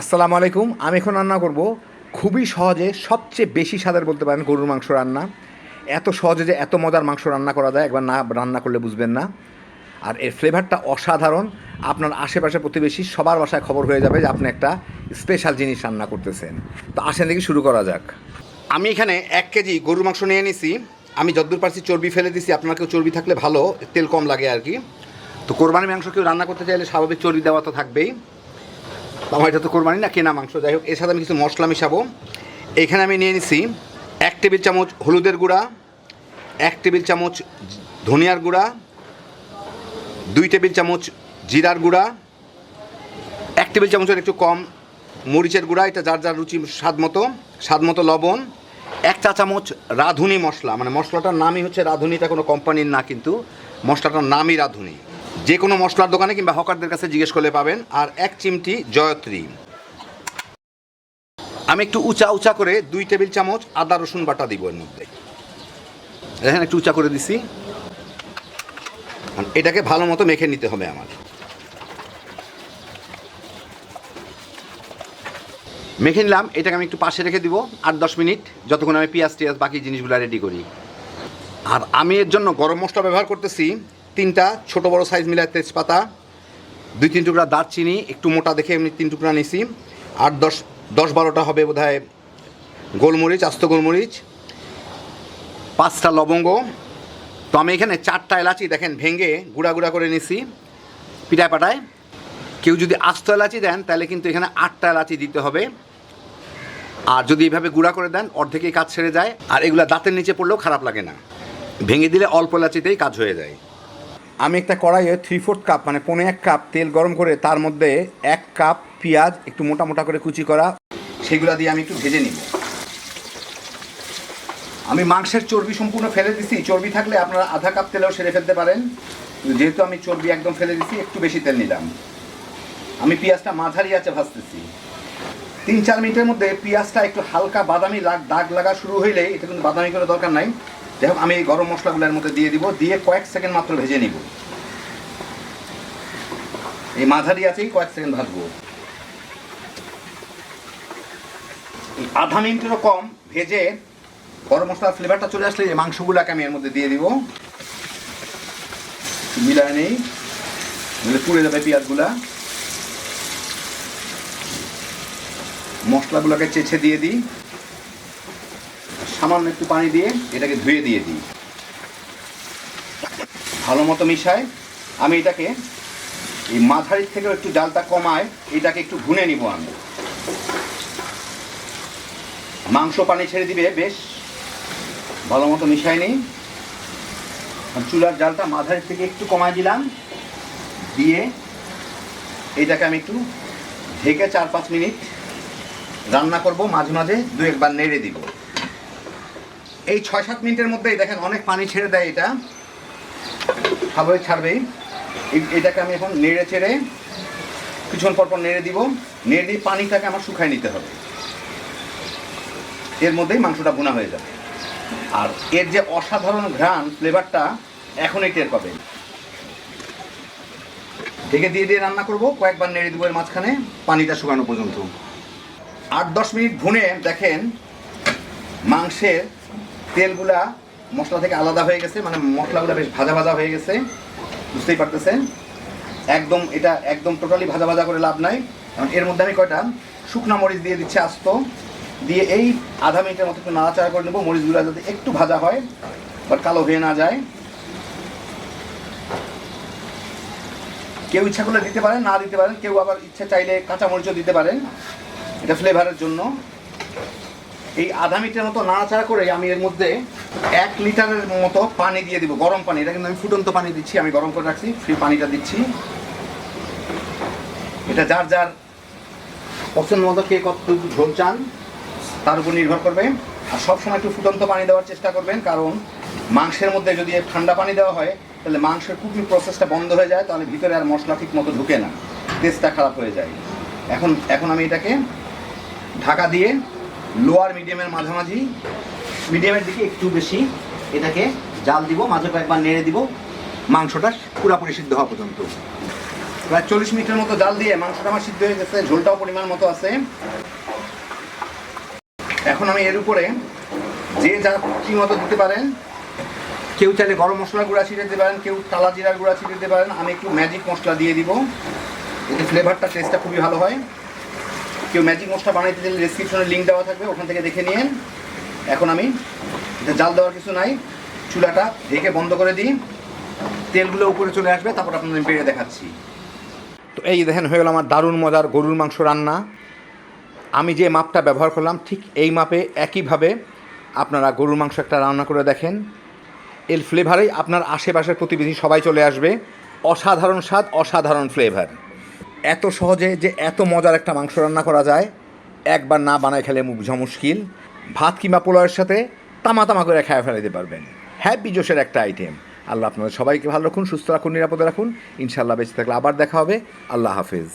আসসালামু আলাইকুম। আমি এখন রান্না করব খুবই সহজে সবচেয়ে বেশি স্বাদের বলতে পারেন গরুর মাংস রান্না। এত সহজে যে এত মজার মাংস রান্না করা যায়, একবার না রান্না করলে বুঝবেন না। আর এর ফ্লেভারটা অসাধারণ। আপনার আশেপাশে প্রতিবেশী সবার বাসায় খবর হয়ে যাবে যে আপনি একটা স্পেশাল জিনিস রান্না করতেছেন। তো আসেন দেখি শুরু করা যাক। আমি এখানে এক কেজি গরুর মাংস নিয়ে নিছি। আমি যতদূর পারছি চর্বি ফেলে দিছি। আপনার কেউ চর্বি থাকলে ভালো, তেল কম লাগে আর কি। তো কোরবানি মাংস কেউ রান্না করতে চাইলে স্বাভাবিক চর্বি দেওয়া তো থাকবেই। আমার এটা তো কোরবানি না, কেনা মাংস। যাই হোক, এর সাথে আমি কিছু মশলা মিশাবো। এখানে আমি নিয়ে নিছি এক টেবিল চামচ হলুদের গুঁড়া, এক টেবিল চামচ ধনিয়ার গুঁড়া, দুই টেবিল চামচ জিরার গুঁড়া, এক টেবিল চামচের একটু কম মরিচের গুঁড়া, এটা যার যার রুচি স্বাদ মতো স্বাদ মতো লবণ, এক চা চামচ রাঁধুনি মশলা। মানে মশলাটার নামই হচ্ছে রাঁধুনি, এটা কোনো কোম্পানির না কিন্তু, মশলাটার নামই রাঁধুনি। যে কোনো মশলার দোকানে কিংবা হকারদের কাছে জিজ্ঞেস করলে পাবেন। আর এক চিমটি জয়ত্রী। আমি একটু উঁচা উঁচা করে দুই টেবিল চামচ আদা, রসুন বাটা দিব এর মধ্যে। দেখেন, একটু উঁচা করে দিছি। এটাকে ভালো মতো মেখে নিতে হবে আমার। মেখে নিলাম, এটাকে আমি একটু পাশে রেখে দিব, আট দশ মিনিট, যতক্ষণ আমি পেঁয়াজ টিয়াজ বাকি জিনিসগুলো রেডি করি। আর আমি এর জন্য গরম মশলা ব্যবহার করতেছি তিনটা, ছোট বড় সাইজ মিলায় তেজপাতা, দুই, তিন টুকরা দারচিনি, একটু মোটা দেখে এমনি তিন টুকরা নিছি। আট দশ দশ বারোটা হবে বোধ হয় গোলমরিচ, আস্ত গোলমরিচ, পাঁচটা লবঙ্গ। তো আমি এখানে চারটা এলাচি দেখেন ভেঙে গুঁড়া গুঁড়া করে নিছি পিঠায় পাটায় কেউ যদি আস্ত এলাচি দেন, তাহলে কিন্তু এখানে আটটা এলাচি দিতে হবে। আর যদি এইভাবে গুঁড়া করে দেন, অর্ধেকেই কাজ ছেড়ে যায়। আর এগুলো দাঁতের নিচে পড়লেও খারাপ লাগে না। ভেঙে দিলে অল্প এলাচিতেই কাজ হয়ে যায়। আমি একটা কড়াইয়ে থ্রি ফোর্থ কাপ মানে পনেরো এক কাপ তেল গরম করে তার মধ্যে এক কাপ পেঁয়াজ একটু মোটা মোটা করে কুচি করা, সেগুলো দিয়ে আমি একটু ভেজে নিব। আমি মাংসের চর্বি সম্পূর্ণ ফেলে দিছি। চর্বি থাকলে আপনারা আধা কাপ তেলেও সেরে ফেলতে পারেন। যেহেতু আমি চর্বি একদম ফেলে দিছি, একটু বেশি তেল নিলাম। আমি পেঁয়াজটা মাঝারি আছে ভাজতেছি। তিন চার মিনিটের মধ্যে পেঁয়াজটা একটু হালকা বাদামি লাগ দাগ লাগা শুরু হইলে এটা কিন্তু বাদামি করে দরকার নাই। যাই হোক, আমি এই গরম মশলাগুলোর মধ্যে দিয়ে দিব। দিয়ে কয়েক সেকেন্ড মাত্র ভেজে নিব। এই মাঝারি আছেই কয়েক সেকেন্ড ভাজবো আধা মিনিটেরও কম ভেজে গরম মশলার ফ্লেভারটা চলে আসলে এই মাংসগুলোকে আমি এর মধ্যে দিয়ে দিব। মিলায় নেই পুড়ে যাবে পেঁয়াজগুলা। মশলাগুলোকে চেছে দিয়ে দিই। সামান্য একটু পানি দিয়ে এটাকে ধুয়ে দিয়ে দিই। ভালো মতো মিশায় আমি এটাকে এই মাঝারির থেকেও একটু জালটা কমায়, এটাকে একটু ভুনে নিব আমি। মাংস পানি ছেড়ে দিবে, বেশ। ভালো মতো মিশাই নিই। চুলার জালটা মাঝারির থেকে একটু কমায় দিলাম। দিয়ে এটাকে আমি একটু ঢেকে চার পাঁচ মিনিট রান্না করব, মাঝে মাঝে দু একবার নেড়ে দিব। এই ছয় সাত মিনিটের মধ্যেই দেখেন অনেক পানি ছেড়ে দেয় এটা। স্বাভাবিক ছাড়বেই। এটাকে আমি এখন নেড়ে চেড়ে কিছুক্ষণ পর পর নেড়ে দিব। নেড়ে দিয়ে পানিটাকে আমার শুকায় নিতে হবে। এর মধ্যেই মাংসটা ভুনা হয়ে যাবে। আর এর যে অসাধারণ ঘ্রাণ ফ্লেভারটা এখনই টের পাবেন। ঢেকে দিয়ে দিয়ে রান্না করব। কয়েকবার নেড়ে দেবো এর মাঝখানে, পানিটা শুকানো পর্যন্ত। আট দশ মিনিট ভুনে দেখেন, মাংসের তেলগুলা মশলা থেকে আলাদা হয়ে গেছে মানে মশলাগুলো বেশ ভাজা ভাজা হয়ে গেছে। বুঝতেই পারতেছেন? একদম, এটা একদম টোটালি ভাজা ভাজা করে লাভ নাই। কারণ এর মধ্যে আমি কয়টা? শুকনো মরিচ দিয়ে দিচ্ছি আস্ত। দিয়ে এই আধা মিনিটের মতো একটু নাড়াচাড়া করে নেব। মরিচগুলো যাতে একটু ভাজা হয় বাট কালো হয়ে না যায়। কেউ ইচ্ছা করলে দিতে পারেন, না দিতে পারেন, কেউ আবার ইচ্ছা চাইলে কাঁচা মরিচও দিতে পারেন। এটা ফ্লেভারের জন্য। এই আধা মিনিটের মতো নাড়াচাড়া করে আমি এর মধ্যে এক লিটারের মতো পানি দিয়ে দিব, গরম পানি। এটা কিন্তু আমি ফুটন্ত পানি দিচ্ছি, আমি গরম করে রাখছি ফ্রি পানিটা দিচ্ছি। এটা যার যার পছন্দ মতো কে কত ঝোল চান, তার উপর নির্ভর করবে। আর সবসময় একটু ফুটন্ত পানি দেওয়ার চেষ্টা করবেন, কারণ মাংসের মধ্যে যদি ঠান্ডা পানি দেওয়া হয়, তাহলে মাংসের কুকিং প্রসেসটা বন্ধ হয়ে যায়, তাহলে ভিতরে আর মশলা ঠিক মতো ঢুকে না। টেস্টটা খারাপ হয়ে যায়। এখন এখন আমি এটাকে ঢাকা দিয়ে লোয়ার মিডিয়ামের মাঝামাঝি মিডিয়ামের দিকে একটু বেশি এটাকে জাল দিব, মাঝে কয়েকবার নেড়ে দিব, মাংসটা পুরাপুরি সিদ্ধ হওয়া পর্যন্ত। প্রায় চল্লিশ মিনিটের মতো জাল দিয়ে মাংসটা আমার সিদ্ধ হয়ে গেছে, ঝোলটাও পরিমাণ মতো আছে। এখন আমি এর উপরে যে যা কি মতো দিতে পারেন, কেউ চাইলে গরম মশলার গুঁড়া ছিটে দিতে পারেন, কেউ কালা জিরার গুঁড়া ছিটে দিতে পারেন, আমি একটু ম্যাজিক মশলা দিয়ে দিব। এতে ফ্লেভারটা টেস্টটা খুবই ভালো হয়। কেউ ম্যাজিক মশলা বানাইতে দিলে ডিসক্রিপশনে লিঙ্ক দেওয়া থাকবে, ওখান থেকে দেখে নিন এখন আমি জাল দেওয়ার কিছু নাই, চুলাটা ঢেকে বন্ধ করে দিই। তেলগুলো উপরে চলে আসবে, তারপর আপনাদের পেড়ে দেখাচ্ছি। তো এই দেখেন, হয়ে গেল আমার দারুণ মজার গরুর মাংস রান্না। আমি যে মাপটা ব্যবহার করলাম, ঠিক এই মাপে একইভাবে আপনারা গরুর মাংস একটা রান্না করে দেখেন। এর ফ্লেভারেই আপনার আশেপাশের প্রতিবেশী সবাই চলে আসবে। অসাধারণ স্বাদ, অসাধারণ ফ্লেভার এত সহজে যে এত মজার একটা মাংস রান্না করা যায়, একবার না বানায় খেলে মুখ মুশকিল। ভাত কিংবা পোলাওয়ের সাথে তামা তামা করে খায় ফেলাইতে পারবেন। হ্যাপি জোশের একটা আইটেম আল্লাহ আপনাদের সবাইকে ভালো রাখুন, সুস্থ রাখুন, নিরাপদে রাখুন। ইনশাল্লাহ বেঁচে থাকলে আবার দেখা হবে। আল্লাহ হাফেজ।